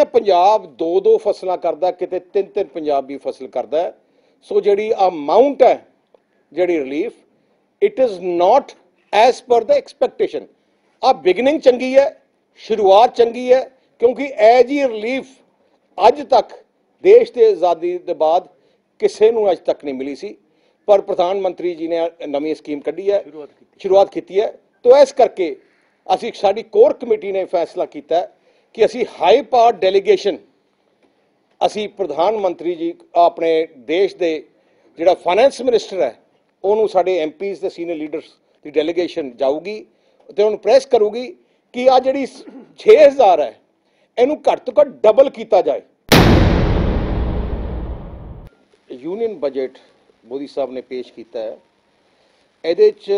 ਆਪਣੇ ਪੰਜਾਬ ਦੋ ਦੋ ਫਸਲਾਂ ਕਰਦਾ ਕਿਤੇ ਤਿੰਨ ਤਿੰਨ ਪੰਜਾਬ ਵੀ ਫਸਲ ਕਰਦਾ। ਸੋ ਜਿਹੜੀ ਅਮਾਉਂਟ ਹੈ ਜਿਹੜੀ relief it is not as per the expectation ਆ ਬਿਗਨਿੰਗ ਚੰਗੀ ਹੈ ਸ਼ੁਰੂਆਤ ਚੰਗੀ ਹੈ ਕਿਉਂਕਿ ਇਹ ਜੀ ਰਿਲੀਫ ਅੱਜ ਤੱਕ ਦੇਸ਼ ਦੇ ਆਜ਼ਾਦੀ ਦੇ ਬਾਅਦ ਕਿਸੇ ਨੂੰ ਅੱਜ ਤੱਕ ਨਹੀਂ ਮਿਲੀ ਸੀ। ਪਰ ਪ੍ਰਧਾਨ ਮੰਤਰੀ ਜੀ ਨੇ ਨਵੀਂ ਸਕੀਮ ਕੱਢੀ ਹੈ ਸ਼ੁਰੂਆਤ ਕੀਤੀ ਹੈ। ਤੋਂ ਇਸ ਕਰਕੇ ਅਸੀਂ ਸਾਡੀ ਕੋਰ ਕਮੇਟੀ ਨੇ ਫੈਸਲਾ ਕੀਤਾ ਹੈ ਕਿ ਅਸੀਂ ਹਾਈ ਪਾਵਰ ਡੈਲੀਗੇਸ਼ਨ ਅਸੀਂ ਪ੍ਰਧਾਨ ਮੰਤਰੀ ਜੀ, ਆਪਣੇ ਦੇਸ਼ ਦੇ ਜਿਹੜਾ ਫਾਈਨੈਂਸ ਮਿਨਿਸਟਰ ਹੈ, ਉਹਨੂੰ ਸਾਡੇ ਐਮਪੀਜ਼ ਤੇ ਸੀਨੀਅਰ ਲੀਡਰਸ ਦੀ ਡੈਲੀਗੇਸ਼ਨ ਜਾਊਗੀ ਤੇ ਉਹਨੂੰ ਪ੍ਰੈਸ ਕਰੂਗੀ ਕਿ ਆ ਜਿਹੜੀ 6000 ਹੈ, ਇਹਨੂੰ ਘੱਟ ਤੋਂ ਘੱਟ ਡਬਲ ਕੀਤਾ ਜਾਏ। ਯੂਨੀਅਨ ਬਜਟ ਮੋਦੀ ਸਾਹਿਬ ਨੇ ਪੇਸ਼ ਕੀਤਾ ਹੈ। ਇਹਦੇ ਚ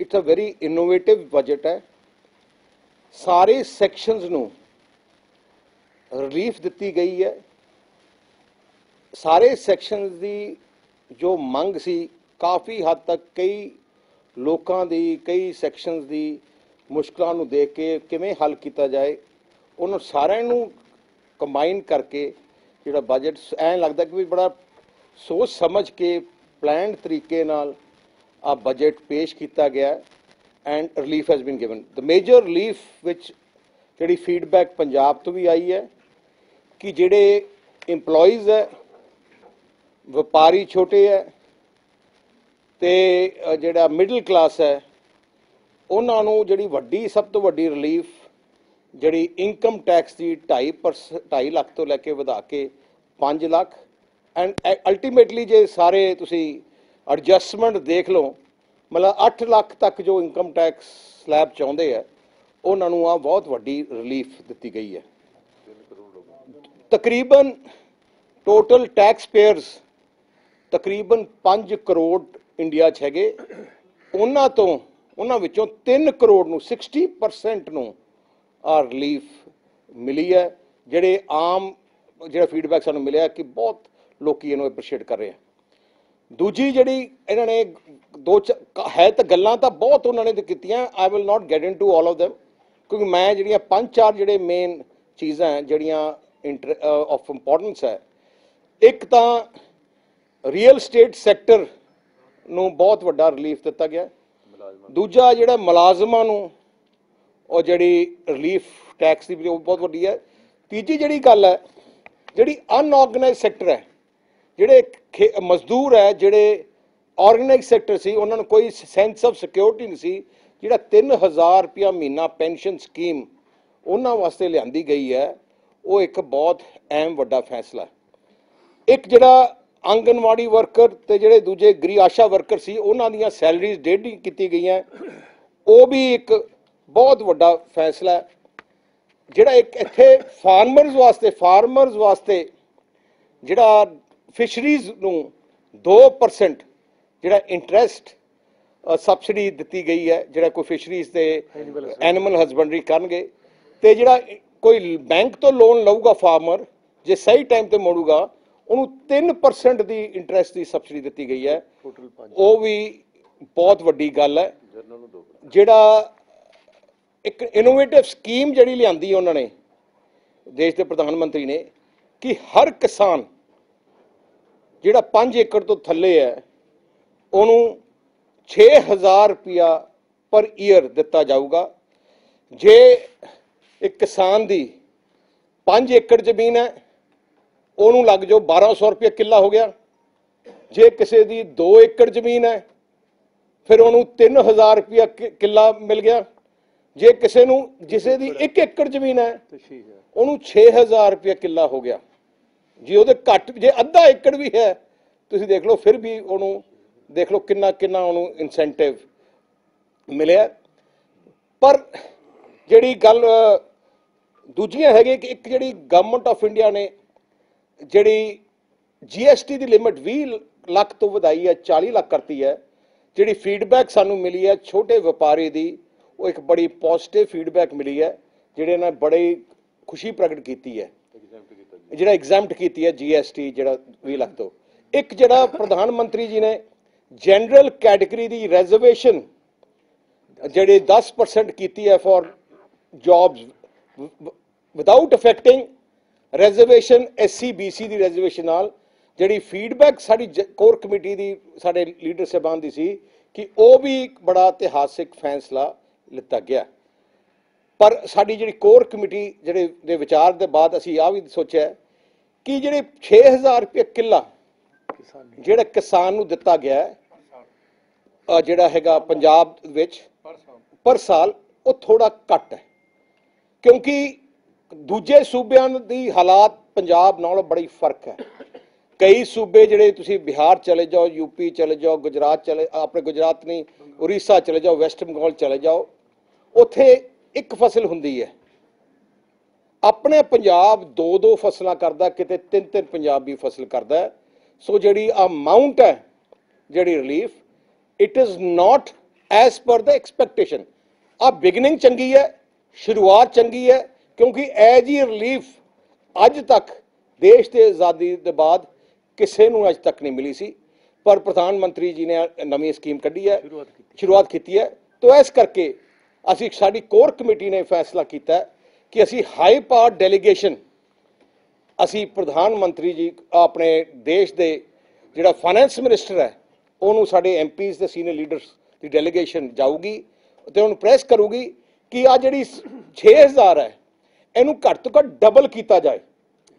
it's a very innovative budget ਹੈ। ਸਾਰੇ ਸੈਕਸ਼ਨਸ ਨੂੰ ਰਿਲੀਫ ਦਿੱਤੀ ਗਈ ਹੈ। ਸਾਰੇ ਸੈਕਸ਼ਨਸ ਦੀ ਜੋ ਮੰਗ ਸੀ, ਕਾਫੀ ਹੱਦ ਤੱਕ ਕਈ ਲੋਕਾਂ ਦੀ, ਕਈ ਸੈਕਸ਼ਨਸ ਦੀ ਮੁਸ਼ਕਲਾਂ ਨੂੰ ਦੇਖ ਕੇ ਕਿਵੇਂ ਹੱਲ ਕੀਤਾ ਜਾਏ, ਉਹਨਾਂ ਸਾਰਿਆਂ ਨੂੰ ਕੰਬਾਈਨ ਕਰਕੇ ਜਿਹੜਾ ਬਜਟ ਐਂ ਲੱਗਦਾ ਕਿ ਵੀ ਬੜਾ ਸੋਚ ਸਮਝ ਕੇ ਪਲਾਨਡ ਤਰੀਕੇ ਨਾਲ ਆ ਬਜਟ ਪੇਸ਼ ਕੀਤਾ ਗਿਆ। And relief has been given the major relief ਵਿੱਚ ਜਿਹੜੀ ਫੀਡਬੈਕ ਪੰਜਾਬ ਤੋਂ ਵੀ ਆਈ ਹੈ ਕਿ ਜਿਹੜੇ EMPLOYEES ਹੈ, ਵਪਾਰੀ ਛੋਟੇ ਹੈ ਤੇ ਜਿਹੜਾ ਮਿਡਲ ਕਲਾਸ ਹੈ, ਉਹਨਾਂ ਨੂੰ ਜਿਹੜੀ ਵੱਡੀ, ਸਭ ਤੋਂ ਵੱਡੀ ਰਿਲੀਫ ਜਿਹੜੀ ਇਨਕਮ ਟੈਕਸ ਦੀ 2.5 2.5 ਲੱਖ ਤੋਂ ਲੈ ਕੇ ਵਧਾ ਕੇ 5 ਲੱਖ ਐਂਡ ਅਲਟੀਮੇਟਲੀ ਜੇ ਸਾਰੇ ਤੁਸੀਂ ਐਡਜਸਟਮੈਂਟ ਦੇਖ ਲਓ ਮਤਲਬ 8 ਲੱਖ ਤੱਕ ਜੋ ਇਨਕਮ ਟੈਕਸ ਸਲੈਬ ਚਾਹੁੰਦੇ ਆ, ਉਹਨਾਂ ਨੂੰ ਆ ਬਹੁਤ ਵੱਡੀ ਰਿਲੀਫ ਦਿੱਤੀ ਗਈ ਹੈ। ਤਕਰੀਬਨ ਟੋਟਲ ਟੈਕਸ ਪੇਅਰਸ ਤਕਰੀਬਨ 5 ਕਰੋੜ ਇੰਡੀਆ 'ਚ ਹੈਗੇ। ਉਹਨਾਂ ਤੋਂ, ਉਹਨਾਂ ਵਿੱਚੋਂ 3 ਕਰੋੜ ਨੂੰ 60% ਨੂੰ ਆ ਰਿਲੀਫ ਮਿਲੀ ਹੈ, ਜਿਹੜੇ ਆਮ, ਜਿਹੜਾ ਫੀਡਬੈਕ ਸਾਨੂੰ ਮਿਲਿਆ ਕਿ ਬਹੁਤ ਲੋਕੀ ਇਹਨੂੰ ਐਪਰੀਸ਼ੀਏਟ ਕਰ ਰਹੇ ਆ। ਦੂਜੀ ਜਿਹੜੀ ਇਹਨਾਂ ਨੇ ਦੋ ਹੈ ਤਾਂ ਗੱਲਾਂ ਤਾਂ ਬਹੁਤ ਉਹਨਾਂ ਨੇ ਕੀਤੀਆਂ। I will not get into all of them ਕਿਉਂਕਿ ਮੈਂ ਜਿਹੜੀਆਂ ਪੰਜ ਚਾਰ ਜਿਹੜੇ ਮੇਨ ਚੀਜ਼ਾਂ ਜਿਹੜੀਆਂ ਆਫ ਇੰਪੋਰਟੈਂਸ ਹੈ ਇੱਕ ਤਾਂ ਰੀਅਲ ਸਟੇਟ ਸੈਕਟਰ ਨੂੰ ਬਹੁਤ ਵੱਡਾ ਰਿਲੀਫ ਦਿੱਤਾ ਗਿਆ। ਦੂਜਾ ਜਿਹੜਾ ਮੁਲਾਜ਼ਮਾਂ ਨੂੰ ਉਹ ਜਿਹੜੀ ਰਿਲੀਫ ਟੈਕਸ ਦੀ ਵੀ ਬਹੁਤ ਵੱਡੀ ਹੈ। ਤੀਜੀ ਜਿਹੜੀ ਗੱਲ ਹੈ ਜਿਹੜੀ ਅਨਆਰਗੇਨਾਈਜ਼ਡ ਸੈਕਟਰ ਹੈ ਜਿਹੜੇ ਮਜ਼ਦੂਰ ਹੈ ਜਿਹੜੇ ਆਰਗੇਨਾਈਜ਼ ਸੈਕਟਰ ਸੀ, ਉਹਨਾਂ ਨੂੰ ਕੋਈ ਸੈਂਸ ਆਫ ਸਿਕਿਉਰਿਟੀ ਨਹੀਂ ਸੀ, ਜਿਹੜਾ 3000 ਰੁਪਿਆ ਮਹੀਨਾ ਪੈਨਸ਼ਨ ਸਕੀਮ ਉਹਨਾਂ ਵਾਸਤੇ ਲਿਆਂਦੀ ਗਈ ਹੈ, ਉਹ ਇੱਕ ਬਹੁਤ ਅਹਿਮ ਵੱਡਾ ਫੈਸਲਾ ਇੱਕ ਜਿਹੜਾ ਆਂਗਨਵਾੜੀ ਵਰਕਰ ਤੇ ਜਿਹੜੇ ਦੂਜੇ ਗਰੀ ਆਸ਼ਾ ਵਰਕਰ ਸੀ, ਉਹਨਾਂ ਦੀਆਂ ਸੈਲਰੀਜ਼ ਡੇਢੀ ਕੀਤੀ ਗਈਆਂ। ਉਹ ਵੀ ਇੱਕ ਬਹੁਤ ਵੱਡਾ ਫੈਸਲਾ ਹੈ। ਜਿਹੜਾ ਇੱਕ ਇੱਥੇ ਫਾਰਮਰਸ ਵਾਸਤੇ ਫਾਰਮਰਸ ਵਾਸਤੇ ਜਿਹੜਾ ਫਿਸ਼ਰੀਜ਼ ਨੂੰ 2% ਜਿਹੜਾ ਇੰਟਰਸਟ ਸਬਸਿਡੀ ਦਿੱਤੀ ਗਈ ਹੈ ਜਿਹੜਾ ਕੋਈ ਫਿਸ਼ਰੀਜ਼ ਤੇ ਐਨੀਮਲ ਹਸਬੰਡਰੀ ਕਰਨਗੇ ਤੇ ਜਿਹੜਾ ਕੋਈ ਬੈਂਕ ਤੋਂ ਲੋਨ ਲਊਗਾ ਫਾਰਮਰ ਜੇ ਸਹੀ ਟਾਈਮ ਤੇ ਮੋੜੂਗਾ ਉਹਨੂੰ 3% ਦੀ ਇੰਟਰਸਟ ਦੀ ਸਬਸਿਡੀ ਦਿੱਤੀ ਗਈ ਹੈ। ਉਹ ਵੀ ਬਹੁਤ ਵੱਡੀ ਗੱਲ ਹੈ। ਜਿਹੜਾ ਇੱਕ ਇਨੋਵੇਟਿਵ ਸਕੀਮ ਜਿਹੜੀ ਲਿਆਂਦੀ ਉਹਨਾਂ ਨੇ ਦੇਸ਼ ਦੇ ਪ੍ਰਧਾਨ ਮੰਤਰੀ ਨੇ ਕਿ ਹਰ ਕਿਸਾਨ ਜਿਹੜਾ 5 ਏਕੜ ਤੋਂ ਥੱਲੇ ਹੈ ਉਹਨੂੰ 6000 ਰੁਪਿਆ ਪਰ ਈਅਰ ਦਿੱਤਾ ਜਾਊਗਾ। ਜੇ ਇੱਕ ਕਿਸਾਨ ਦੀ 5 ਏਕੜ ਜ਼ਮੀਨ ਹੈ, ਉਹਨੂੰ ਲੱਗ ਜਾਓ 1200 ਰੁਪਏ ਕਿੱਲਾ ਹੋ ਗਿਆ। ਜੇ ਕਿਸੇ ਦੀ 2 ਏਕੜ ਜ਼ਮੀਨ ਹੈ, ਫਿਰ ਉਹਨੂੰ 3000 ਰੁਪਿਆ ਕਿ- ਕਿੱਲਾ ਮਿਲ ਗਿਆ। ਜੇ ਕਿਸੇ ਨੂੰ ਜਿਸੇ ਦੀ 1 ਏਕੜ ਜ਼ਮੀਨ ਹੈ, ਉਹਨੂੰ 6000 ਰੁਪਏ ਕਿੱਲਾ ਹੋ ਗਿਆ। ਜੇ ਉਹਦੇ ਘੱਟ, ਜੇ ਅੱਧਾ ਏਕੜ ਵੀ ਹੈ, ਤੁਸੀਂ ਦੇਖ ਲਓ, ਫਿਰ ਵੀ ਉਹਨੂੰ ਦੇਖ ਲਓ ਕਿੰਨਾ ਕਿੰਨਾ ਉਹਨੂੰ ਇਨਸੈਂਟਿਵ ਮਿਲਿਆ। ਪਰ ਜਿਹੜੀ ਗੱਲ ਦੂਜੀਆਂ ਹੈਗੇ ਕਿ ਇੱਕ ਜਿਹੜੀ ਗਵਰਨਮੈਂਟ ਆਫ ਇੰਡੀਆ ਨੇ ਜਿਹੜੀ ਜੀਐਸਟੀ ਦੀ ਲਿਮਿਟ 20 ਲੱਖ ਤੋਂ ਵਧਾਈ ਹੈ 40 ਲੱਖ ਕਰਤੀ ਹੈ, ਜਿਹੜੀ ਫੀਡਬੈਕ ਸਾਨੂੰ ਮਿਲੀ ਹੈ ਛੋਟੇ ਵਪਾਰੀ ਦੀ, ਉਹ ਇੱਕ ਬੜੀ ਪੋਜ਼ਿਟਿਵ ਫੀਡਬੈਕ ਮਿਲੀ ਹੈ, ਜਿਹੜੇ ਨੇ ਬੜੀ ਖੁਸ਼ੀ ਪ੍ਰਗਟ ਕੀਤੀ ਹੈ। ਜਿਹੜਾ ਐਗਜ਼ੈਂਪਟ ਕੀਤੀ ਹੈ ਜੀਐਸਟੀ ਜਿਹੜਾ 20 ਲੱਖ ਤੋਂ। ਇੱਕ ਜਿਹੜਾ ਪ੍ਰਧਾਨ ਮੰਤਰੀ ਜੀ ਨੇ ਜਨਰਲ ਕੈਟਾਗਰੀ ਦੀ ਰਿਜ਼ਰਵੇਸ਼ਨ ਜਿਹੜੇ 10% ਕੀਤੀ ਹੈ for jobs without affecting reservation SC BC the reservation ਨਾਲ ਜਿਹੜੀ ਫੀਡਬੈਕ ਸਾਡੀ ਕੋਰ ਕਮੇਟੀ ਦੀ ਸਾਡੇ ਲੀਡਰ ਸਾਹਿਬਾਨ ਦੀ ਸੀ ਕਿ ਉਹ ਵੀ ਇੱਕ ਬੜਾ ਇਤਿਹਾਸਿਕ ਫੈਸਲਾ ਲਿੱਤਾ ਗਿਆ। ਪਰ ਸਾਡੀ ਜਿਹੜੀ ਕੋਰ ਕਮੇਟੀ ਜਿਹੜੇ ਦੇ ਵਿਚਾਰ ਦੇ ਬਾਅਦ ਅਸੀਂ ਆ ਵੀ ਸੋਚਿਆ ਕਿ ਜਿਹੜੇ 6000 ਰੁਪਏ ਕਿੱਲਾ ਜਿਹੜਾ ਕਿਸਾਨ ਨੂੰ ਦਿੱਤਾ ਗਿਆ ਜਿਹੜਾ ਹੈਗਾ ਪੰਜਾਬ ਵਿੱਚ ਪਰ ਸਾਲ, ਉਹ ਥੋੜਾ ਘੱਟ ਹੈ। ਕਿਉਂਕਿ ਦੂਜੇ ਸੂਬਿਆਂ ਦੀ ਹਾਲਾਤ ਪੰਜਾਬ ਨਾਲੋਂ ਬੜੀ ਫ਼ਰਕ ਹੈ। ਕਈ ਸੂਬੇ ਜਿਹੜੇ ਤੁਸੀਂ ਬਿਹਾਰ ਚਲੇ ਜਾਓ ਯੂਪੀ ਚਲੇ ਜਾਓ, ਗੁਜਰਾਤ ਚਲੇ, ਆਪਣੇ ਗੁਜਰਾਤ ਨਹੀਂ, ਉੜੀਸਾ ਚਲੇ ਜਾਓ, ਵੈਸਟ ਬੰਗਾਲ ਚਲੇ ਜਾਓ, ਉੱਥੇ ਇੱਕ ਫਸਲ ਹੁੰਦੀ ਹੈ। ਆਪਣੇ ਪੰਜਾਬ ਦੋ ਦੋ ਫਸਲਾਂ ਕਰਦਾ, ਕਿਤੇ ਤਿੰਨ ਤਿੰਨ ਪੰਜਾਬੀ ਫਸਲ ਕਰਦਾ ਸੋ ਜਿਹੜੀ ਆ ਅਮਾਉਂਟ ਹੈ, ਜਿਹੜੀ relief it is not as per the expectation ਆ ਬਿਗਨਿੰਗ ਚੰਗੀ ਹੈ ਸ਼ੁਰੂਆਤ ਚੰਗੀ ਹੈ ਕਿਉਂਕਿ ਐ ਜੀ ਰਿਲੀਫ ਅੱਜ ਤੱਕ ਦੇਸ਼ ਦੇ ਆਜ਼ਾਦੀ ਦੇ ਬਾਅਦ ਕਿਸੇ ਨੂੰ ਅੱਜ ਤੱਕ ਨਹੀਂ ਮਿਲੀ ਸੀ ਪਰ ਪ੍ਰਧਾਨ ਮੰਤਰੀ ਜੀ ਨੇ ਨਵੀਂ ਸਕੀਮ ਕੱਢੀ ਹੈ ਸ਼ੁਰੂਆਤ ਕੀਤੀ ਹੈ ਤੋਂ ਇਸ ਕਰਕੇ ਅਸੀਂ ਸਾਡੀ ਕੋਰ ਕਮੇਟੀ ਨੇ ਫੈਸਲਾ ਕੀਤਾ ਕਿ ਅਸੀਂ ਹਾਈ ਪਾਵਰ ਡੈਲੀਗੇਸ਼ਨ ਅਸੀਂ ਪ੍ਰਧਾਨ ਮੰਤਰੀ ਜੀ ਆਪਣੇ ਦੇਸ਼ ਦੇ ਜਿਹੜਾ ਫਾਈਨੈਂਸ ਮਿਨਿਸਟਰ ਹੈ ਉਹਨੂੰ ਸਾਡੇ ਐਮਪੀਜ਼ ਤੇ ਸੀਨੀਅਰ ਲੀਡਰਸ ਦੀ ਡੈਲੀਗੇਸ਼ਨ ਜਾਊਗੀ ਤੇ ਉਹਨੂੰ ਪ੍ਰੈਸ ਕਰੂਗੀ ਕਿ ਆ ਜਿਹੜੀ 6000 ਹੈ ਇਹਨੂੰ ਘੱਟ ਤੋਂ ਘੱਟ ਡਬਲ ਕੀਤਾ ਜਾਏ।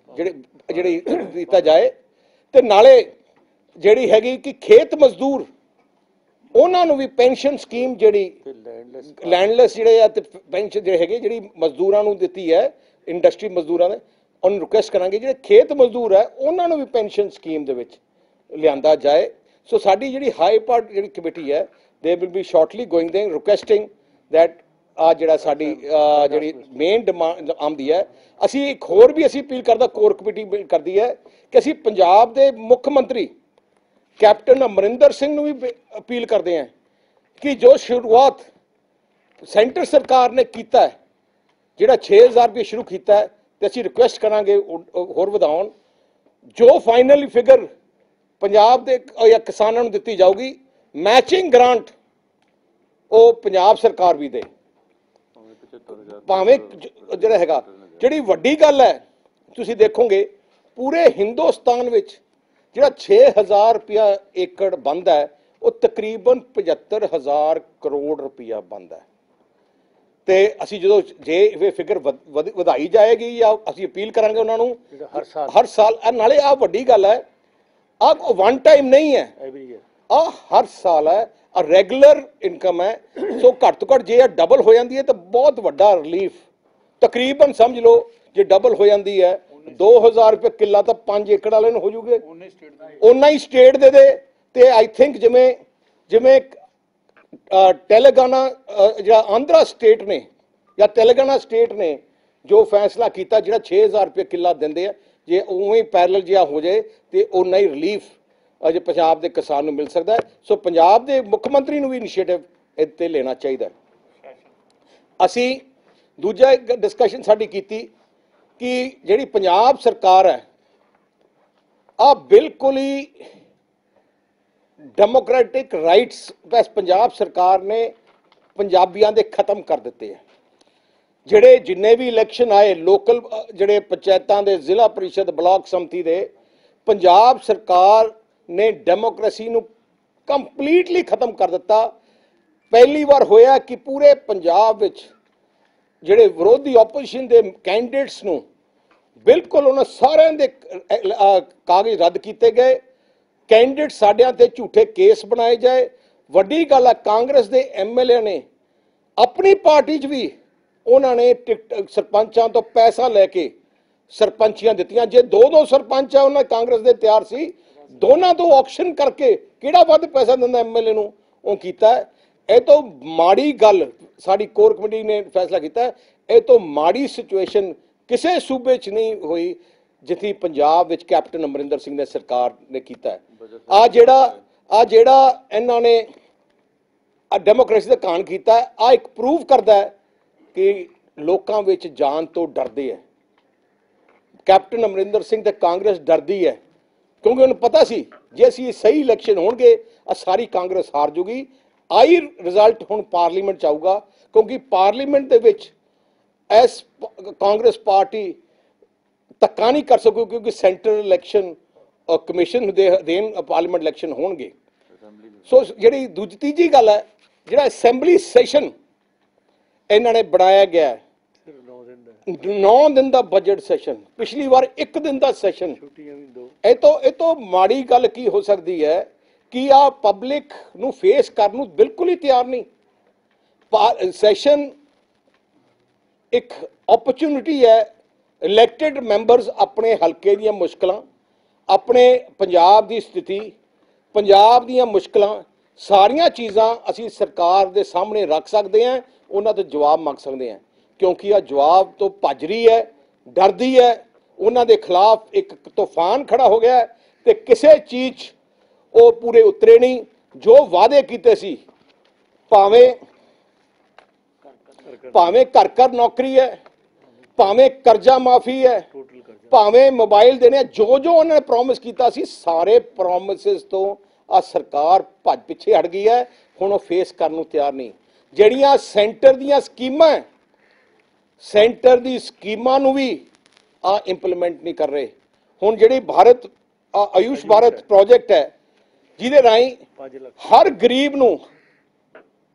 ਜਿਹੜੇ ਜਿਹੜੀ ਕੀਤਾ ਜਾਏ। ਤੇ ਨਾਲੇ ਜਿਹੜੀ ਹੈਗੀ ਕਿ ਖੇਤ ਮਜ਼ਦੂਰ ਉਹਨਾਂ ਨੂੰ ਵੀ ਪੈਨਸ਼ਨ ਸਕੀਮ ਜਿਹੜੀ ਲੈਂਡਲੈਸ ਜਿਹੜੇ ਆ ਤੇ ਪੈਨਸ਼ਨ ਜਿਹੜੇ ਹੈਗੇ ਜਿਹੜੀ ਮਜ਼ਦੂਰਾਂ ਨੂੰ ਦਿੱਤੀ ਹੈ ਇੰਡਸਟਰੀ ਮਜ਼ਦੂਰਾਂ ਨੇ ਉਹਨੂੰ ਰਿਕੁਐਸਟ ਕਰਾਂਗੇ। ਜਿਹੜੇ ਖੇਤ ਮਜ਼ਦੂਰ ਹੈ ਉਹਨਾਂ ਨੂੰ ਵੀ ਪੈਨਸ਼ਨ ਸਕੀਮ ਦੇ ਵਿੱਚ ਲਿਆਂਦਾ ਜਾਏ। ਸੋ ਸਾਡੀ ਜਿਹੜੀ ਹਾਈ ਪਾਰਟ ਜਿਹੜੀ ਕਮੇਟੀ ਹੈ they will be shortly going they requesting that ਆ ਜਿਹੜਾ ਸਾਡੀ ਜਿਹੜੀ ਮੇਨ ਡਿਮਾਂਡ ਆਉਂਦੀ ਹੈ, ਅਸੀਂ ਇੱਕ ਹੋਰ ਵੀ ਅਸੀਂ ਅਪੀਲ ਕਰਦਾ ਕੋਰ ਕਮੇਟੀ ਕਰਦੀ ਹੈ ਕਿ ਅਸੀਂ ਪੰਜਾਬ ਦੇ ਮੁੱਖ ਮੰਤਰੀ ਕੈਪਟਨ ਅਮਰਿੰਦਰ ਸਿੰਘ ਨੂੰ ਵੀ ਅਪੀਲ ਕਰਦੇ ਹਾਂ ਕਿ ਜੋ ਸ਼ੁਰੂਆਤ ਸੈਂਟਰ ਸਰਕਾਰ ਨੇ ਕੀਤਾ ਹੈ, ਜਿਹੜਾ 6000 ਰੁਪਏ ਸ਼ੁਰੂ ਕੀਤਾ ਹੈ, ਤੇ ਅਸੀਂ ਰਿਕੁਐਸਟ ਕਰਾਂਗੇ ਹੋਰ ਵਧਾਉਣ, ਜੋ ਫਾਈਨਲੀ ਫਿਗਰ ਪੰਜਾਬ ਦੇ ਜਾਂ ਕਿਸਾਨਾਂ ਨੂੰ ਦਿੱਤੀ ਜਾਊਗੀ ਮੈਚਿੰਗ ਗ੍ਰਾਂਟ ਉਹ ਪੰਜਾਬ ਸਰਕਾਰ ਵੀ ਦੇ। ਭਾਵੇਂ ਜਿਹੜਾ ਹੈਗਾ ਜਿਹੜੀ ਵੱਡੀ ਗੱਲ ਹੈ ਤੁਸੀਂ ਦੇਖੋਗੇ ਪੂਰੇ ਹਿੰਦੁਸਤਾਨ ਵਿੱਚ ਜਿਹੜਾ 6000 ਰੁਪਇਆ ਏਕੜ ਬੰਦਾ ਹੈ ਉਹ ਤਕਰੀਬਨ 75000 ਕਰੋੜ ਰੁਪਇਆ ਬੰਦਾ ਹੈ। ਤੇ ਅਸੀਂ ਜਦੋਂ ਜੇ ਇਹ ਫਿਗਰ ਵਧਾਈ ਜਾਏਗੀ ਜਾਂ ਅਸੀਂ ਅਪੀਲ ਕਰਾਂਗੇ ਉਹਨਾਂ ਨੂੰ ਹਰ ਸਾਲ। ਹਰ ਸਾਲ ਇਹ ਨਾਲੇ ਆ ਵੱਡੀ ਗੱਲ ਹੈ ਆ ਵਨ ਟਾਈਮ ਨਹੀਂ ਹੈ ਐਵਰੀ ਈਅਰ ਆ ਹਰ ਸਾਲ ਹੈ ਆ ਰੈਗੂਲਰ ਇਨਕਮ ਹੈ ਸੋ ਘੱਟ ਤੋਂ ਘੱਟ ਜੇ ਇਹ ਡਬਲ ਹੋ ਜਾਂਦੀ ਹੈ ਤਾਂ ਬਹੁਤ ਵੱਡਾ ਰਿਲੀਫ ਤਕਰੀਬਨ ਸਮਝ ਲਓ ਜੇ ਡਬਲ ਹੋ ਜਾਂਦੀ ਹੈ 2000 ਰੁਪਏ ਕਿੱਲਾ ਤਾਂ 5 ਏਕੜ ਵਾਲੇ ਨੂੰ ਹੋ ਜੂਗੇ ਉਹਨਾਂ ਹੀ ਸਟੇਟ ਦੇ ਦੇ ਤੇ ਆਈ ਥਿੰਕ ਜਿਵੇਂ ਜਿਵੇਂ ਅ, ਜਿਹੜਾ ਆਂਧਰਾ ਸਟੇਟ ਨੇ ਜਾਂ ਤੇਲੰਗਾਨਾ ਸਟੇਟ ਨੇ ਜੋ ਫੈਸਲਾ ਕੀਤਾ ਜਿਹੜਾ 6000 ਰੁਪਏ ਕਿੱਲਾ ਦਿੰਦੇ ਆ ਜੇ ਉਵੇਂ ਹੀ ਪੈਰਲਲ ਜਿਹਾ ਹੋ ਜਾਏ ਤੇ ਉਨਾ ਹੀ ਰਿਲੀਫ ਅਜੇ ਪੰਜਾਬ ਦੇ ਕਿਸਾਨ ਨੂੰ ਮਿਲ ਸਕਦਾ ਸੋ ਪੰਜਾਬ ਦੇ ਮੁੱਖ ਮੰਤਰੀ ਨੂੰ ਵੀ ਇਨੀਸ਼ੀਏਟਿਵ ਇੱਥੇ ਲੈਣਾ ਚਾਹੀਦਾ ਅਸੀਂ ਦੂਜਾ ਇੱਕ ਡਿਸਕਸ਼ਨ ਸਾਡੀ ਕੀਤੀ ਕਿ ਜਿਹੜੀ ਪੰਜਾਬ ਸਰਕਾਰ ਹੈ ਆ ਬਿਲਕੁਲ ਹੀ ਡੈਮੋਕ੍ਰੈਟਿਕ ਰਾਈਟਸ ਬਸ ਪੰਜਾਬ ਸਰਕਾਰ ਨੇ ਪੰਜਾਬੀਆਂ ਦੇ ਖਤਮ ਕਰ ਦਿੱਤੇ ਹੈ। ਜਿਹੜੇ ਜਿੰਨੇ ਵੀ ਇਲੈਕਸ਼ਨ ਆਏ ਲੋਕਲ ਜਿਹੜੇ ਪੰਚਾਇਤਾਂ ਦੇ ਜ਼ਿਲ੍ਹਾ ਪਰਿਸ਼ਦ ਬਲਾਕ ਸੰਮਤੀ ਦੇ, ਪੰਜਾਬ ਸਰਕਾਰ ਨੇ ਡੈਮੋਕ੍ਰੇਸੀ ਨੂੰ ਕੰਪਲੀਟਲੀ ਖਤਮ ਕਰ ਦਿੱਤਾ। ਪਹਿਲੀ ਵਾਰ ਹੋਇਆ ਕਿ ਪੂਰੇ ਪੰਜਾਬ ਵਿੱਚ ਜਿਹੜੇ ਵਿਰੋਧੀ ਆਪੋਜੀਸ਼ਨ ਦੇ ਕੈਂਡੀਡੇਟਸ ਨੂੰ ਬਿਲਕੁਲ ਉਹਨਾਂ ਸਾਰਿਆਂ ਦੇ ਕਾਗਜ਼ ਰੱਦ ਕੀਤੇ ਗਏ। ਕੈਂਡੀਡੇਟ ਸਾਡਿਆਂ ਤੇ ਝੂਠੇ ਕੇਸ ਬਣਾਏ ਜਾਏ। ਵੱਡੀ ਗੱਲ ਆ, ਕਾਂਗਰਸ ਦੇ ਐਮਐਲਏ ਨੇ ਆਪਣੀ ਪਾਰਟੀ 'ਚ ਵੀ ਉਹਨਾਂ ਨੇ ਟਿਕਟ ਸਰਪੰਚਾਂ ਤੋਂ ਪੈਸਾ ਲੈ ਕੇ ਸਰਪੰਚੀਆਂ ਦਿੱਤੀਆਂ। ਜੇ ਦੋ ਦੋ ਸਰਪੰਚ ਆ, ਉਹਨਾਂ ਕਾਂਗਰਸ ਦੇ ਤਿਆਰ ਸੀ, ਦੋਨਾਂ ਤੋਂ ਆਕਸ਼ਨ ਕਰਕੇ ਕਿਹੜਾ ਵੱਧ ਪੈਸਾ ਦਿੰਦਾ ਐਮਐਲਏ ਨੂੰ? ਉਹ ਕੀਤਾ। ਇਹ ਤੋਂ ਮਾੜੀ ਗੱਲ, ਸਾਡੀ ਕੋਰ ਕਮੇਟੀ ਨੇ ਫੈਸਲਾ ਕੀਤਾ। ਇਹ ਤੋਂ ਮਾੜੀ ਸਿਚੁਏਸ਼ਨ ਕਿਸੇ ਸੂਬੇ 'ਚ ਨਹੀਂ ਹੋਈ, ਜਿੱਥੇ ਪੰਜਾਬ ਵਿੱਚ ਕੈਪਟਨ ਅਮਰਿੰਦਰ ਸਿੰਘ ਨੇ ਸਰਕਾਰ ਨੇ ਕੀਤਾ। ਹੈ ਆ ਜਿਹੜਾ ਆ ਜਿਹੜਾ ਇਹਨਾਂ ਨੇ, ਆ ਡੈਮੋਕ੍ਰੇਸੀ ਦਾ ਕਾਣ ਕੀਤਾ, ਆ ਇੱਕ ਪ੍ਰੂਵ ਕਰਦਾ ਹੈ ਕਿ ਲੋਕਾਂ ਵਿੱਚ ਜਾਣ ਤੋਂ ਡਰਦੇ ਹੈ ਕੈਪਟਨ ਅਮਰਿੰਦਰ ਸਿੰਘ ਤੇ ਕਾਂਗਰਸ ਡਰਦੀ ਹੈ ਕਿਉਂਕਿ ਉਹਨੂੰ ਪਤਾ ਸੀ, ਜੇ ਅਸੀਂ ਸਹੀ ਇਲੈਕਸ਼ਨ ਹੋਣਗੇ ਆ ਸਾਰੀ ਕਾਂਗਰਸ ਹਾਰ ਜੂਗੀ। ਆਈ ਰਿਜ਼ਲਟ ਹੁਣ ਪਾਰਲੀਮੈਂਟ ਚ ਆਊਗਾ, ਕਿਉਂਕਿ ਪਾਰਲੀਮੈਂਟ ਦੇ ਵਿੱਚ ਐਸ ਕਾਂਗਰਸ ਪਾਰਟੀ ਧੱਕਾ ਨਹੀਂ ਕਰ ਸਕੂ, ਕਿਉਂਕਿ ਸੈਂਟਰਲ ਇਲੈਕਸ਼ਨ ਕਮਿਸ਼ਨ ਦੇ ਅਧੀਨ ਪਾਰਲੀਮੈਂਟ ਇਲੈਕਸ਼ਨ ਹੋਣਗੇ। ਸੋ ਜਿਹੜੀ ਦੂਜੀ ਤੀਜੀ ਗੱਲ ਹੈ ਜਿਹੜਾ ਅਸੈਂਬਲੀ ਸੈਸ਼ਨ ਇਹਨਾਂ ਨੇ ਬਣਾਇਆ ਗਿਆ 9 ਦਿਨ ਦਾ। ਬਜਟ ਸੈਸ਼ਨ ਪਿਛਲੀ ਵਾਰ 1 ਦਿਨ ਦਾ ਸੈਸ਼ਨ ਇਹ ਤੋਂ ਇਹ ਤੋਂ ਮਾੜੀ ਗੱਲ ਕੀ ਹੋ ਸਕਦੀ ਹੈ ਕਿ ਆ ਪਬਲਿਕ ਨੂੰ ਫੇਸ ਕਰਨ ਨੂੰ ਬਿਲਕੁਲ ਹੀ ਤਿਆਰ ਨਹੀਂ। ਸੈਸ਼ਨ ਇੱਕ ਓਪਰਚੁਨਿਟੀ ਹੈ ਇਲੈਕਟਿਡ ਮੈਂਬਰਸ ਆਪਣੇ ਹਲਕੇ ਦੀਆਂ ਮੁਸ਼ਕਲਾਂ ਆਪਣੇ ਪੰਜਾਬ ਦੀ ਸਥਿਤੀ ਪੰਜਾਬ ਦੀਆਂ ਮੁਸ਼ਕਲਾਂ ਸਾਰੀਆਂ ਚੀਜ਼ਾਂ ਅਸੀਂ ਸਰਕਾਰ ਦੇ ਸਾਹਮਣੇ ਰੱਖ ਸਕਦੇ ਹਾਂ। ਉਹਨਾਂ ਤੋਂ ਜਵਾਬ ਮੰਗ ਸਕਦੇ ਹਾਂ। ਕਿਉਂਕਿ ਆ ਜਵਾਬ ਤੋਂ ਭੱਜ ਰਹੀ ਹੈ ਡਰਦੀ ਹੈ। ਉਹਨਾਂ ਦੇ ਖਿਲਾਫ ਇੱਕ ਤੂਫਾਨ ਖੜਾ ਹੋ ਗਿਆ ਤੇ ਕਿਸੇ ਚੀਜ਼ ਉਹ ਪੂਰੇ ਉਤਰੇ ਨਹੀਂ। ਜੋ ਵਾਅਦੇ ਕੀਤੇ ਸੀ ਭਾਵੇਂ ਭਾਵੇਂ ਘਰ ਘਰ ਨੌਕਰੀ ਹੈ ਭਾਵੇਂ ਕਰਜ਼ਾ ਮਾਫੀ ਹੈ ਭਾਵੇਂ ਮੋਬਾਈਲ ਦੇਣੇ ਆ, ਜੋ ਜੋ ਉਹਨਾਂ ਨੇ ਪ੍ਰੋਮਿਸ ਕੀਤਾ ਸੀ ਸਾਰੇ ਪ੍ਰੋਮਿਸਸ ਤੋਂ ਆ ਸਰਕਾਰ ਭੱਜ ਪਿੱਛੇ ਹਟ ਗਈ ਹੈ। ਹੁਣ ਉਹ ਫੇਸ ਕਰਨ ਨੂੰ ਤਿਆਰ ਨਹੀਂ। ਜਿਹੜੀਆਂ ਸੈਂਟਰ ਦੀਆਂ ਸਕੀਮਾਂ ਸੈਂਟਰ ਦੀ ਸਕੀਮਾਂ ਨੂੰ ਵੀ ਆ ਇੰਪਲੀਮੈਂਟ ਨਹੀਂ ਕਰ ਰਹੇ। ਹੁਣ ਜਿਹੜੀ ਭਾਰਤ ਆਯੁਸ਼ ਭਾਰਤ ਪ੍ਰੋਜੈਕਟ ਹੈ। ਜਿਹਦੇ ਰਾਹੀਂ 5 ਲੱਖ। ਹਰ ਗਰੀਬ ਨੂੰ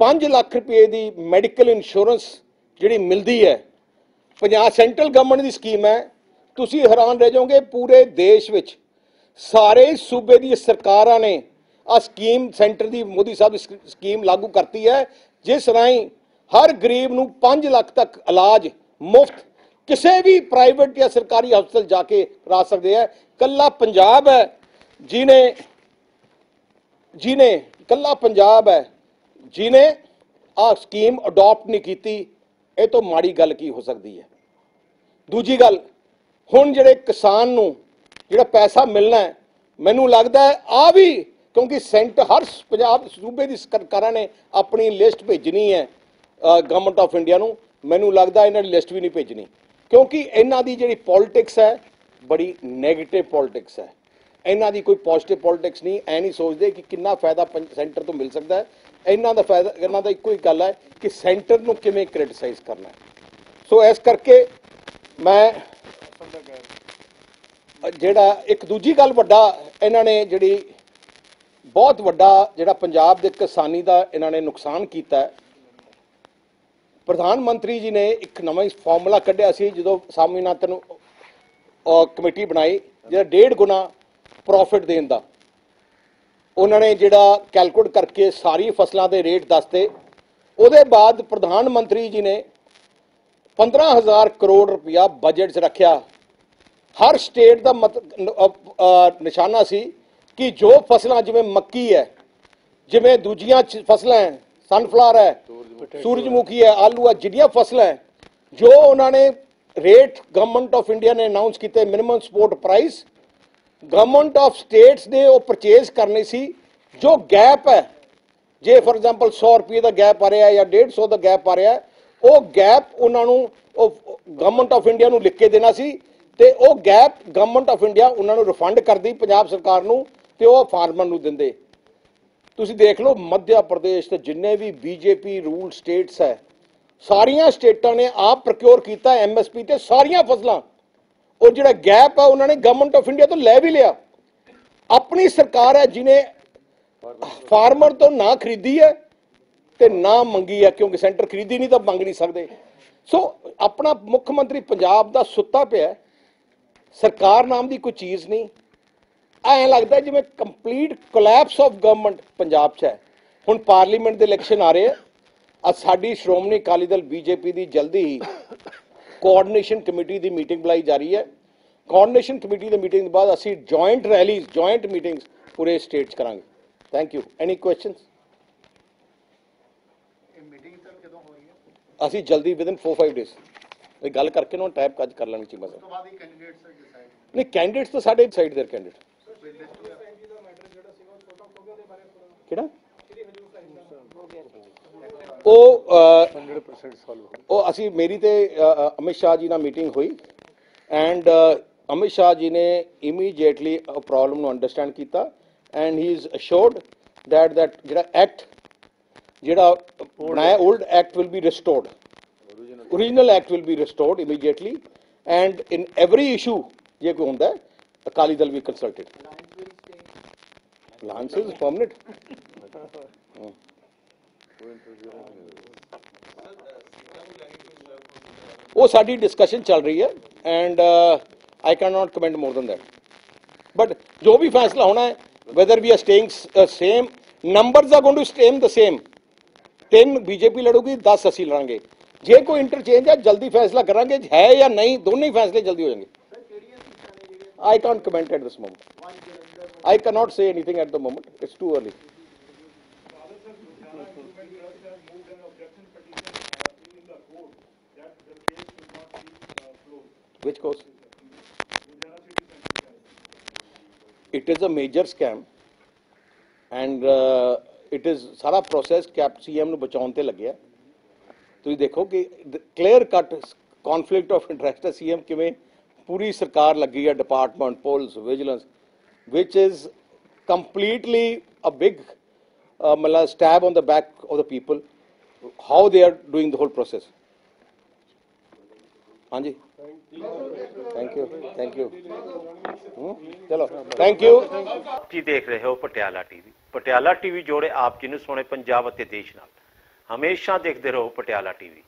5 ਲੱਖ ਰੁਪਏ ਦੀ ਮੈਡੀਕਲ ਇੰਸ਼ੋਰੈਂਸ ਜਿਹੜੀ ਮਿਲਦੀ ਹੈ ਪੰਜਾਬ ਸੈਂਟਰਲ ਗਵਰਨਮੈਂਟ ਦੀ ਸਕੀਮ ਹੈ ਤੁਸੀਂ ਹੈਰਾਨ ਰਹਿ ਜਾਓਗੇ ਪੂਰੇ ਦੇਸ਼ ਵਿੱਚ। ਸਾਰੇ ਸੂਬੇ ਦੀ ਸਰਕਾਰਾਂ ਨੇ ਆ ਸਕੀਮ ਸੈਂਟਰ ਦੀ ਮੋਦੀ ਸਾਹਿਬ ਦੀ ਸਕ- ਸਕੀਮ ਲਾਗੂ ਕਰਤੀ ਹੈ ਜਿਸ ਰਾਹੀਂ ਹਰ ਗਰੀਬ ਨੂੰ 5 ਲੱਖ ਤੱਕ ਇਲਾਜ ਮੁਫਤ ਕਿਸੇ ਵੀ ਪ੍ਰਾਈਵੇਟ ਜਾਂ ਸਰਕਾਰੀ ਹਸਪਤਾਲ ਜਾ ਕੇ ਕਰਾ ਸਕਦੇ ਹੈ ਕੱਲਾ ਪੰਜਾਬ ਹੈ ਜਿਨੇ ਜਿਨੇ ਕੱਲਾ ਪੰਜਾਬ ਹੈ ਜਿਨੇ ਆ ਸਕੀਮ ਅਡਾਪਟ ਨਹੀਂ ਕੀਤੀ, ਇਹ ਤੋਂ ਮਾੜੀ ਗੱਲ ਕੀ ਹੋ ਸਕਦੀ ਹੈ? ਦੂਜੀ ਗੱਲ, ਹੁਣ ਜਿਹੜੇ ਕਿਸਾਨ ਨੂੰ ਜਿਹੜਾ ਪੈਸਾ ਮਿਲਣਾ ਮੈਨੂੰ ਲੱਗਦਾ ਹੈ ਆ ਵੀ ਕਿਉਂਕਿ ਸੈਂਟਰ ਹਰ ਸ- ਪੰਜਾਬ ਸੂਬੇ ਦੀ ਸਰਕਾਰਾਂ ਨੇ ਆਪਣੀ ਲਿਸਟ ਭੇਜਣੀ ਹੈ ਗਵਰਨਮੈਂਟ ਆਫ ਇੰਡੀਆ ਨੂੰ। ਮੈਨੂੰ ਲੱਗਦਾ ਇਹਨਾਂ ਦੀ ਲਿਸਟ ਵੀ ਨਹੀਂ ਭੇਜਣੀ। ਕਿਉਂਕਿ ਇਹਨਾਂ ਦੀ ਜਿਹੜੀ ਪੋਲਿਟਿਕਸ ਹੈ, ਬੜੀ 네ਗੇਟਿਵ ਪੋਲਿਟਿਕਸ ਹੈ। ਇਹਨਾਂ ਦੀ ਕੋਈ ਪੋਜ਼ਿਟਿਵ ਪੋਲਿਟਿਕਸ ਨਹੀਂ, ਐ ਨਹੀਂ ਸੋਚਦੇ ਕਿ ਕਿੰਨਾ ਫਾਇਦਾ ਸੈਂਟਰ ਤੋਂ ਮਿਲ ਸਕਦਾ ਹੈ। ਇਹਨਾਂ ਦਾ ਫਾਇਦਾ, ਇਹਨਾਂ ਦਾ ਇੱਕੋ ਹੀ ਗੱਲ ਹੈ ਕਿ ਸੈਂਟਰ ਨੂੰ ਕਿਵੇਂ ਕ੍ਰਿਟਿਸਾਈਜ਼ ਕਰਨਾ ਹੈ। ਸੋ ਇਸ ਕਰਕੇ ਮੈਂ ਜਿਹੜਾ ਇੱਕ ਦੂਜੀ ਗੱਲ ਵੱਡਾ ਇਹਨਾਂ ਨੇ ਜਿਹੜੀ ਬਹੁਤ ਵੱਡਾ ਜਿਹੜਾ ਪੰਜਾਬ ਦੇ ਕਿਸਾਨੀ ਦਾ ਇਹਨਾਂ ਨੇ ਨੁਕਸਾਨ ਕੀਤਾ ਹੈ। ਪ੍ਰਧਾਨ ਮੰਤਰੀ ਜੀ ਨੇ ਇੱਕ ਨਵਾਂ ਹੀ ਫਾਰਮੂਲਾ ਕੱਢਿਆ ਸੀ ਜਦੋਂ ਸਾਮੀਨਾਥਨ ਅਹ, ਕਮੇਟੀ ਬਣਾਈ ਜਿਹੜਾ ਡੇਢ ਗੁਣਾ ਪ੍ਰੋਫਿਟ ਦੇਣ ਦਾ। ਉਹਨਾਂ ਨੇ ਜਿਹੜਾ ਕੈਲਕੂਲੇਟ ਕਰਕੇ ਸਾਰੀ ਫਸਲਾਂ ਦੇ ਰੇਟ ਦੱਸਤੇ। ਉਹਦੇ ਬਾਅਦ ਪ੍ਰਧਾਨ ਮੰਤਰੀ ਜੀ ਨੇ 15000 ਕਰੋੜ ਰੁਪਇਆ ਬਜਟ 'ਚ ਰੱਖਿਆ। ਹਰ ਸਟੇਟ ਦਾ ਮਤ ਨਿਸ਼ਾਨਾ ਸੀ ਕਿ ਜੋ ਫਸਲਾਂ ਜਿਵੇਂ ਮੱਕੀ ਹੈ, ਜਿਵੇਂ ਦੂਜੀਆਂ ਚ- ਫਸਲਾਂ ਹੈ ਸਨਫਲਾਵਰ ਹੈ, ਸੂਰਜਮੁਖੀ ਹੈ, ਆਲੂ ਹੈ ਜਿਹੜੀਆਂ ਫਸਲਾਂ ਹੈ, ਜੋ ਉਹਨਾਂ ਨੇ ਰੇਟ ਗਵਰਨਮੈਂਟ ਆਫ ਇੰਡੀਆ ਨੇ ਅਨਾਉਂਸ ਕੀਤੇ minimum support price government of states ਨੇ ਉਹ ਪਰਚੇਜ਼ ਕਰਨੀ ਸੀ, ਜੋ ਗੈਪ ਹੈ, ਜੇ ਫੋਰ ਐਗਜ਼ਾਮਪਲ 100 ਰੁਪਏ ਦਾ ਗੈਪ ਆ ਰਿਹਾ ਜਾਂ 150 ਦਾ ਗੈਪ ਆ ਰਿਹਾ ਉਹ ਗੈਪ ਉਹਨਾਂ ਨੂੰ, ਉਹ ਗਵਰਨਮੈਂਟ ਆਫ ਇੰਡੀਆ ਨੂੰ ਲਿਖ ਕੇ ਦੇਣਾ ਸੀ, ਤੇ ਉਹ ਗੈਪ ਗਵਰਨਮੈਂਟ ਆਫ ਇੰਡੀਆ ਉਹਨਾਂ ਨੂੰ ਰਿਫੰਡ ਕਰਦੀ, ਪੰਜਾਬ ਸਰਕਾਰ ਨੂੰ ਤੇ ਉਹ ਫਾਰਮਰ ਨੂੰ ਦਿੰਦੇ। ਤੁਸੀਂ ਦੇਖ ਲਓ ਮੱਧ ਪ੍ਰਦੇਸ਼ ਤੇ ਜਿੰਨੇ ਵੀ ਬੀਜੇਪੀ ਰੂਲ ਸਟੇਟਸ ਹੈ, ਸਾਰੀਆਂ ਸਟੇਟਾਂ ਨੇ ਆਪ ਪ੍ਰੋਕਿਉਰ ਕੀਤਾ ਐਮਐਸਪੀ ਤੇ ਸਾਰੀਆਂ ਫਸਲਾਂ। ਉਹ ਜਿਹੜਾ ਗੈਪ ਹੈ ਉਹਨਾਂ ਨੇ ਗਵਰਨਮੈਂਟ ਆਫ ਇੰਡੀਆ ਤੋਂ ਲੈ ਵੀ ਲਿਆ। ਆਪਣੀ ਸਰਕਾਰ ਹੈ ਜਿਨੇ ਫਾਰਮਰ ਤੋਂ ਨਾ ਖਰੀਦੀ ਹੈ ਤੇ ਨਾ ਮੰਗੀ ਹੈ, ਕਿਉਂਕਿ ਸੈਂਟਰ ਖਰੀਦੀ ਨਹੀਂ ਤਾਂ ਮੰਗ ਨਹੀਂ ਸਕਦੇ। ਸੋ ਆਪਣਾ ਮੁੱਖ ਮੰਤਰੀ ਪੰਜਾਬ ਦਾ ਸੁੱਤਾ ਪਿਆ ਸਰਕਾਰ ਨਾਮ ਦੀ ਕੋਈ ਚੀਜ਼ ਨਹੀਂ। ਐਂ ਲੱਗਦਾ ਜਿਵੇਂ complete collapse of government Punjab 'ਚ ਹੈ। ਹੁਣ ਪਾਰਲੀਮੈਂਟ ਦੇ ਇਲੈਕਸ਼ਨ ਆ ਰਹੇ ਆ। ਅੱਜ ਸਾਡੀ ਸ਼੍ਰੋਮਣੀ ਅਕਾਲੀ ਦਲ ਬੀਜੇਪੀ ਦੀ ਜਲਦੀ ਹੀ ਕੋਆਰਡੀਨੇਸ਼ਨ ਕਮੇਟੀ ਦੀ ਮੀਟਿੰਗ ਬੁਲਾਈ ਜਾ ਰਹੀ ਹੈ। ਕੋਆਰਡੀਨੇਸ਼ਨ ਕਮੇਟੀ ਦੀ ਮੀਟਿੰਗ ਤੋਂ ਬਾਅਦ ਅਸੀਂ ਜੁਆਇੰਟ ਰੈਲੀਜ਼ ਜੁਆਇੰਟ ਮੀਟਿੰਗਸ ਪੂਰੇ ਸਟੇਟ 'ਚ ਕਰਾਂਗੇ। ਥੈਂਕ ਯੂ ਐਨੀ ਕੁਐਸਚਨਸ ਇਹ ਮੀਟਿੰਗ ਸਰ ਕਦੋਂ ਹੋ ਰਹੀ ਹੈ? ਉਸ ਅਸੀਂ ਜਲਦੀ ਵਿਦਨ 4-5 ਡੇਜ਼ ਇਹ ਗੱਲ ਕਰਕੇ ਨਾ ਟਾਈਪ ਕੱਜ ਕਰ ਲੈਣੀ ਚਾਹੀਦਾ ਤੋਂ ਬਾਅਦ ਹੀ ਕੈਂਡੀਡੇਟ ਸਰ ਡਿਸਾਈਡ ਨਹੀਂ ਕੈਂਡੀਡੇਟਸ ਤਾਂ ਸਾਡੇ ਸਾਈਡ ਦੇ ਕੈਂਡੀਡੇਟ ਕਿਹੜਾ? ਉਹ ਅਹ, 100% ਸੋਲਵ ਉਹ ਅਸੀਂ ਮੇਰੀ ਤੇ ਅ, ਅ, ਅਮਿਤ ਸ਼ਾਹ ਜੀ ਨਾਲ ਮੀਟਿੰਗ ਹੋਈ। ਐਂਡ ਅਮਿਤ ਸ਼ਾਹ ਜੀ ਨੇ ਇਮੀਡੀਏਟਲੀ ਪ੍ਰੋਬਲਮ ਨੂੰ ਅੰਡਰਸਟੈਂਡ ਕੀਤਾ। And he is assured that that ਜਿਹੜਾ ਐਕਟ ਜਿਹੜਾ ਬਣਾਇਆ old act will be restored original act will be restored immediately and in every issue ਜੇ ਕੋਈ ਹੁੰਦਾ ਹੈ ਅਕਾਲੀ ਦਲ ਵੀ ਕੰਸਲਟਡ ਲਾਂਸ ਇਜ਼ ਪਰਮਨੈਂਟ ਉਹ ਸਾਡੀ ਡਿਸਕਸ਼ਨ ਚੱਲ ਰਹੀ ਹੈ and I can not comment more than that but ਜੋ ਵੀ ਫੈਸਲਾ ਹੋਣਾ ਹੈ whether we are staying uh, same numbers are going to stay the same. 10 BJP ਲੜੂਗੀ 10 ਅਸੀਂ ਲੜਾਂਗੇ ਜੇ ਕੋਈ ਇੰਟਰਚੇਂਜ ਹੈ ਜਲਦੀ ਫੈਸਲਾ ਕਰਾਂਗੇ ਹੈ ਜਾਂ ਨਹੀਂ ਦੋਨੇ ਹੀ ਫੈਸਲੇ ਜਲਦੀ ਹੋ ਜਾਣਗੇ I can't comment at this moment. I cannot say anything at the moment. It's too early. Which course? It is a major scam and uh, it is ਸਾਰਾ process ਕੈਪ ਸੀਐਮ ਨੂੰ ਬਚਾਉਣ ਤੇ ਲੱਗਿਆ ਤੁਸੀਂ ਦੇਖੋ ਕਿ clear cut conflict of interest ਹੈ CM ਕਿਵੇਂ ਪੂਰੀ ਸਰਕਾਰ ਲੱਗੀ ਹੈ department police vigilance which is completely a big uh, ਮਤਲਬ stab on the back of the people how they are doing the whole process. ਹਾਂਜੀ? ਥੈਂਕ ਯੂ ਥੈਂਕ ਯੂ ਚਲੋ thank you ਤੁਸੀਂ ਦੇਖ ਰਹੇ ਹੋ ਪਟਿਆਲਾ ਟੀਵੀ ਪਟਿਆਲਾ ਟੀਵੀ ਜੋੜੇ ਆਪ ਜੀ ਨੂੰ ਸੋਹਣੇ ਪੰਜਾਬ ਅਤੇ ਦੇਸ਼ ਨਾਲ। ਹਮੇਸ਼ਾ ਦੇਖਦੇ ਰਹੋ ਪਟਿਆਲਾ ਟੀਵੀ